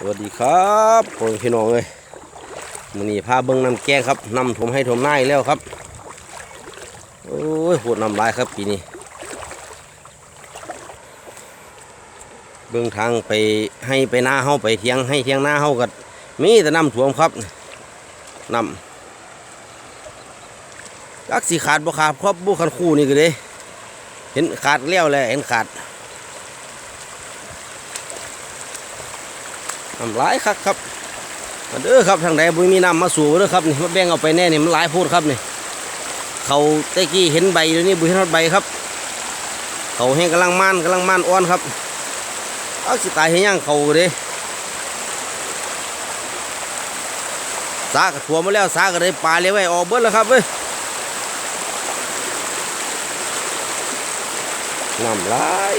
สวัสดีครับผมพี่น้องเอ้ยมือนี้พาเบิ่งน้ำแกงครับน้ำถมให้ถมหน้าอีกแล้วครับโอ้ยโหดน้ำลายครับปีนี้เบิ่งทางไปให้ไปหน้าเฮาไปเทียงให้เทียงหน้าเฮากัมีแต่น้ำท่วมครับน้ำลักสีขาดบ่ขาดครับบุคันคู่นี่ก็เด้เห็นขาดแล้วแหละเห็นขาด น้ำหลายคักครับมาเด้อครับทางใดบุมีน้ำมาสู่เด้อครับนี่มาแบ่งเอาไปแน่นี่มันหลายพูดครับนี่เขาตะกี้เห็นใบเดี๋ยวนี้บุเห็นฮอดใบครับ เขาแห้งกำลังมันกำลังมันอ่อนครับเอาสิตายให้ย่างเขาเด้สากระถั่วมาแล้วสากระได้ปลาเลยไว้ออกเบิดแล้วครับเว้ยน้ำหลาย